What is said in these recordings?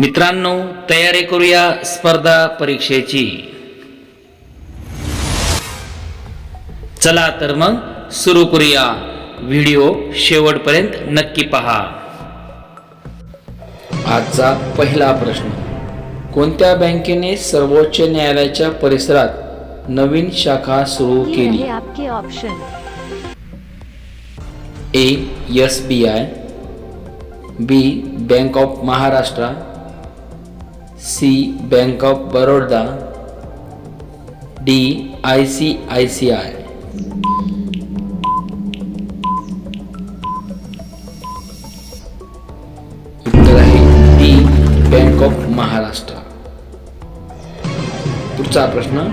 मित्रांनो तयारी करूया स्पर्धा परीक्षेची. चला तर मग सुरू करूया. व्हिडिओ शेवटपर्यंत नक्की पहा. आजचा पहिला प्रश्न. कोणत्या बँकेने सर्वोच्च न्यायालयाच्या परिसरात नवीन शाखा सुरू केली? आपके option A S B I B bank of Maharashtra C bank of Baroda D I C I C I. उत्तर आहे डी बँक ऑफ महाराष्ट्र. पुढचा प्रश्न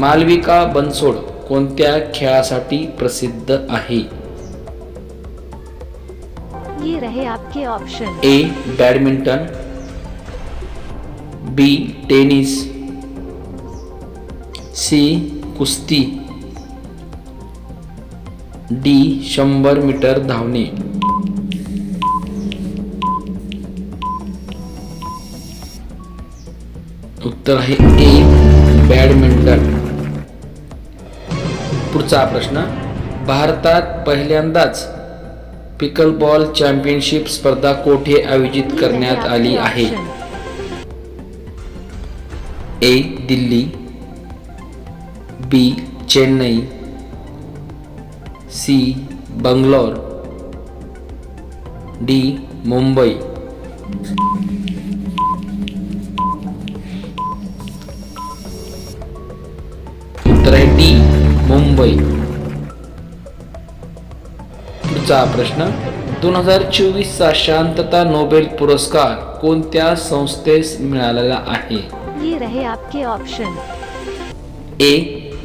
मालविका बनसोड कोणत्या खेळासाठी प्रसिद्ध आहे? ये रहे आपके option A badminton B tennis. C कुस्ती. डी शंभर मीटर धावणे. उत्तर आहे ए बॅडमिंटन. पुढचा प्रश्न भारतात पहिल्यांदाच पिकल बॉल चॅम्पियनशिप स्पर्धा कोठे आयोजित करण्यात आली आहे? A Delhi. B Chennai. C Bangalore. D Mumbai. उत्तर आहे डी मुंबई. पुढचा प्रश्न. दोन हजार चोवीसचा शांतता नोबेल पुरस्कार कोणत्या संस्थेस मिळालेला आहे? ये रहे आपके option A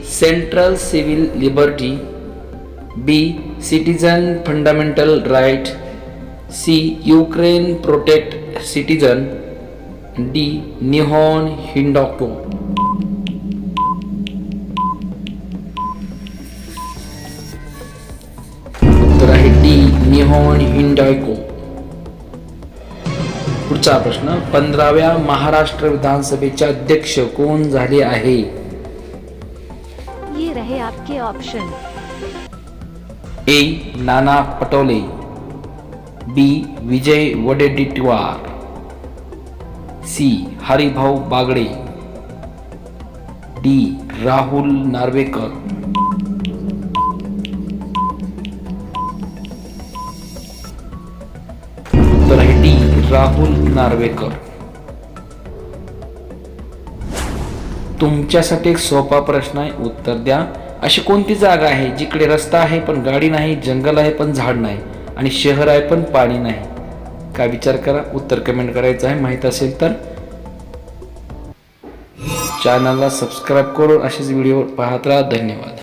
central civil liberty B citizen fundamental right C Ukraine protect citizen D Nihon हिंडॉको उत्तर आहे डी निहॉन हिंडायको पुढचा प्रश्न पंधराव्या महाराष्ट्र विधानसभेचे अध्यक्ष कोण झाले आहे? ये रहे आपके option A. Nana Patole B. Vijay Wadettiwar C. Haribhau Bagade D. Rahul Narwekar. उत्तर आहे डी. राहुल नार्वेकर. तुमच्यासाठी एक सोपा प्रश्न आहे उत्तर द्या. अशी कोणती जागा आहे जिकडे रस्ता आहे पण गाडी नाही जंगल आहे पण झाड नाही आणि शहर आहे पण पाणी नाही? काय विचार करा उत्तर कमेंट करायचं आहे माहीत असेल तर. चॅनलला सबस्क्राईब करून असेच व्हिडिओ पाहत राहा. धन्यवाद.